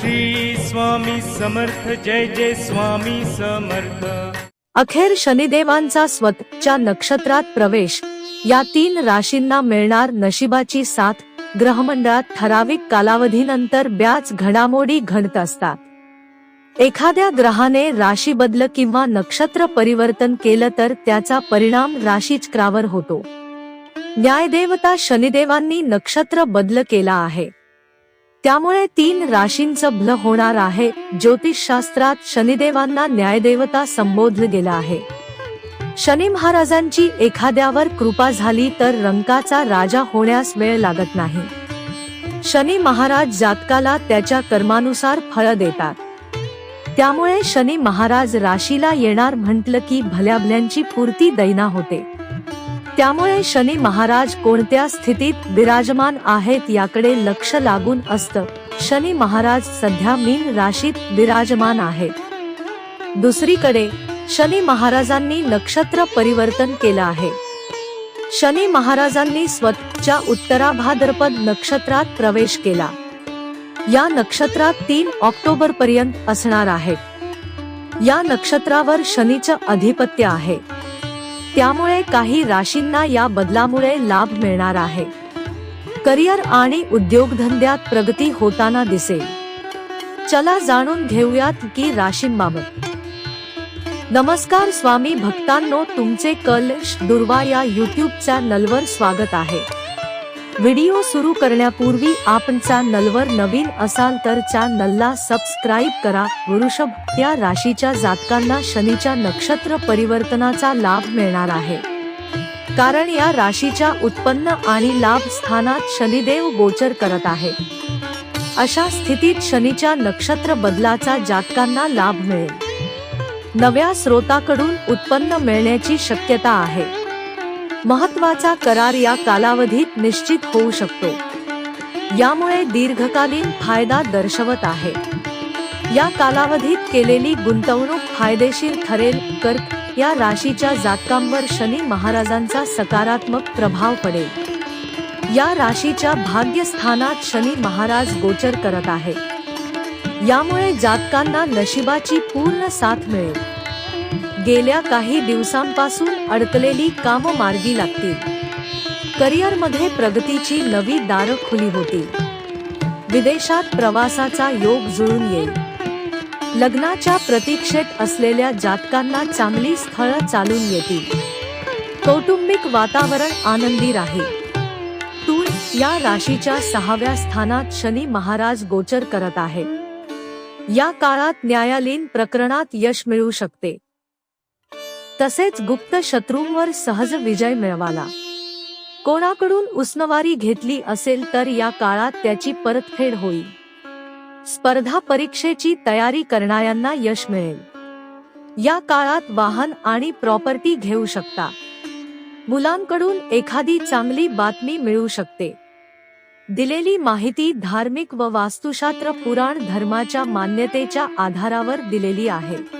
श्री स्वामी समर्थ जय जय स्वामी समर्थ. अखेर शनिदेवांचा स्वतःच्या नक्षत्रात प्रवेश. या तीन राशींना मिळणार नशिबाची साथ. ग्रहमंडळात ठराविक कालावधीनंतर ब्याच घडामोडी घडत असतात. एखाद्या ग्रहाने राशी बदल किंवा नक्षत्र परिवर्तन केलं तर त्याचा परिणाम राशीचक्रावर होतो. न्यायदेवता शनिदेवांनी नक्षत्र बदल केला आहे. त्यामुळे तीन राशींचं भल होणार आहे. ज्योतिषशास्त्रात शनिदेवांना न्यायदेवता संबोधलं गेलं आहे. शनी महाराजांची एखाद्यावर कृपा झाली तर रंकाचा राजा होण्यास वेळ लागत नाही. शनी महाराज जातकाला त्याच्या कर्मानुसार फळ देतात. त्यामुळे शनी महाराज राशीला येणार म्हटलं की भल्याभल्यांची पूर्ती दैना होते. त्यामुळे शनी महाराज कोणत्या स्थितीत विराजमान आहेत याकडे लक्ष लागून असतं. शनी महाराज सध्या मीन राशीत विराजमान आहेत. दुसरीकडे शनी महाराजांनी नक्षत्र परिवर्तन केलं आहे. शनी महाराजांनी स्वतःच्या उत्तराभाद्रपद नक्षत्रात प्रवेश केला. या नक्षत्रात तीन ऑक्टोबर पर्यंत असणार आहेत या नक्षत्रावर शनीचं आधिपत्य आहे. त्यामुळे काही राशींना या बदलामुळे लाभ मिळणार आहे. करिअर आणि उद्योगधंद्यात प्रगती होताना दिसेल. चला जाणून घेऊयात की राशींबाबत. नमस्कार स्वामी भक्तांनो तुमचे कलश दुर्वा या युट्यूब चॅनलवर स्वागत आहे. व्हिडिओ सुरू करण्यापूर्वी आपणचा नलवर नवीन असाल तर चॅनलला सबस्क्राईब करा. वृषभ या राशीच्या जातकांना शनीच्या नक्षत्र परिवर्तनाचा लाभ मिळणार आहे. कारण या राशीच्या उत्पन्न आणि लाभ स्थानात शनिदेव गोचर करत आहे. अशा स्थितीत शनीच्या नक्षत्र बदलाचा जातकांना लाभ मिळेल. नव्या स्रोताकडून उत्पन्न मिळण्याची शक्यता आहे. महत्त्वाचा करार या कालावधीत निश्चित होऊ शकतो. यामुळे दीर्घकालीन फायदा दर्शवत आहे. या कालावधीत केलेली गुंतवणूक फायदेशीर ठरेल कर्क या राशीच्या जातकांवर शनी महाराजांचा सकारात्मक प्रभाव पडेल. या राशीच्या भाग्यस्थानात शनी महाराज गोचर करत आहे. यामुळे जातकांना नशिबाची पूर्ण साथ मिळेल. गेल्या काही दिवसांपासून अडकलेली काम मार्गी लागतील. करिअरमध्ये प्रगतीची नवी दारं खुली होतील. विदेशात प्रवासाचा योग जुळून येईल. लग्नाच्या प्रतीक्षेत असलेल्या जातकांना चांगली स्थळं चालून येतील. कौटुंबिक वातावरण आनंदी राहील. तूळ या राशीच्या सहाव्या स्थानात शनी महाराज गोचर करत आहे या काळात न्यायालयीन प्रकरणात यश मिळू शकते. तसेच गुप्त शत्रूंवर सहज विजय मिळवाला. कोणाकडून उसनवारी घेतली असेल तर या काळात त्याची परतफेड होईल. स्पर्धा परीक्षेची तयारी करणाऱ्यांना यश मिळेल. या काळात वाहन आणि प्रॉपर्टी घेऊ शकता. मुलांकडून एखादी चांगली बातमी मिळू शकते. दिलेली माहिती धार्मिक व वास्तुशास्त्र पुराण धर्माच्या मान्यतेच्या आधारावर दिलेली आहे.